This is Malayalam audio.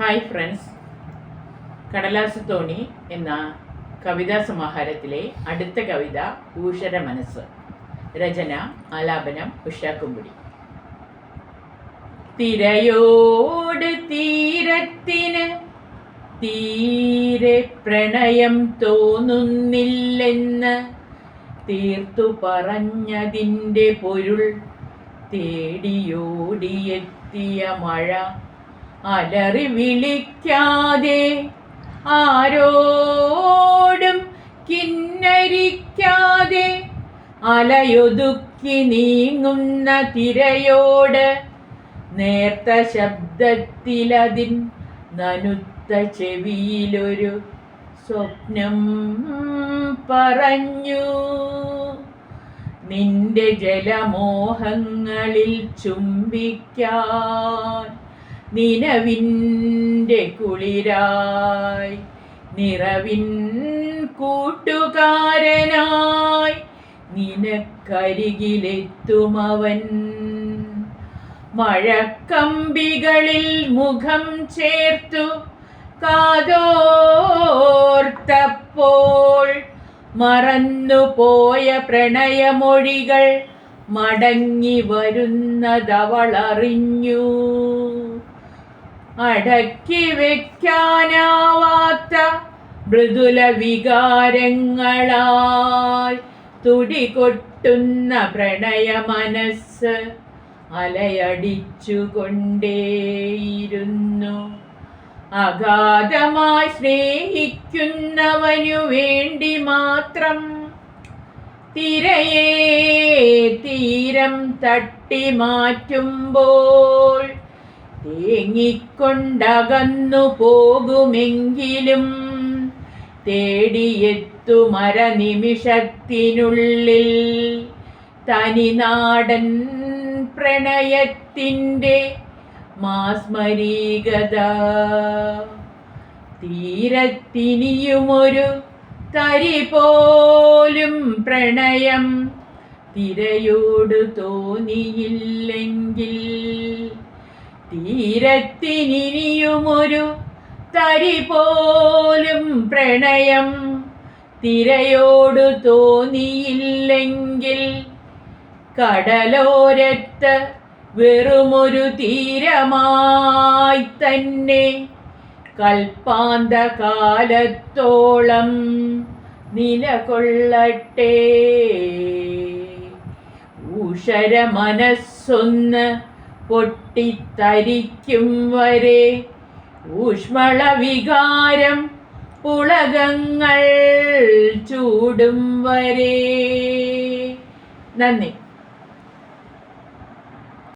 ഹായ് ഫ്രണ്ട്സ് കടലാസ് തോണി എന്ന കവിതാ സമാഹാരത്തിലെ അടുത്ത കവിത ഊഷര മനസ്സ്. രചന ആലാപനം ഉഷാക്കുമ്പുടി തിരയോട് തീരത്തിന് തീരെ പ്രണയം തോന്നുന്നില്ലെന്ന് തീർത്തു പറഞ്ഞതിന്റെ പൊരുൾ തേടിയോടിയെത്തിയ മഴ അലറി വിളിക്കാതെ ആരോടും കിന്നരിക്കാതെ അലയൊതുക്കി നീങ്ങുന്ന തിരയോട് നേർത്ത ശബ്ദത്തിലതിൻ നനുത്ത ചെവിയിലൊരു സ്വപ്നം പറഞ്ഞു. നിന്റെ ജലമോഹങ്ങളിൽ ചുംബിക്കാൻ നിലവിന്റെ കുളിരായി നിറവിൻ കൂട്ടുകാരനായി നിനക്കരികിലെത്തുമവൻ. മഴക്കമ്പികളിൽ മുഖം ചേർത്തു കാതോർത്തപ്പോൾ മറന്നുപോയ പ്രണയമൊഴികൾ മടങ്ങി വരുന്നതവളറിഞ്ഞു. അടക്കി വെക്കാനാവാത്ത മൃദുല വികാരങ്ങളാൽ തുടികൊട്ടുന്ന പ്രണയ മനസ്സ് അലയടിച്ചുകൊണ്ടേയിരുന്നു. അഗാധമായി സ്നേഹിക്കുന്നവനു വേണ്ടി മാത്രം തിരയെ തീരം തട്ടി മാറ്റുമ്പോൾ തേങ്ങിക്കൊണ്ടകന്നു പോകുമെങ്കിലും തേടിയെത്തുമര നിമിഷത്തിനുള്ളിൽ തനിനാടൻ പ്രണയത്തിന്റെ മാസ്മരീകത. തീരത്തിനിയുമൊരു തരി പോലും പ്രണയം തിരയോട് തോന്നിയില്ലെങ്കിൽ തീരത്തിനിയുമൊരു തരി പോലും പ്രണയം തിരയോട് തോന്നിയില്ലെങ്കിൽ കടലോരത്ത് വെറുമൊരു തീരമായി തന്നെ കൽപ്പാന്ത കാലത്തോളം നിലകൊള്ളട്ടെ. ഊഷര മനസ്സൊന്ന് പൊട്ടിത്തരിക്കും വരെ. ഊഷ്മള വികാരം പുളകങ്ങൾ ചൂടും വരെ. നന്ദി.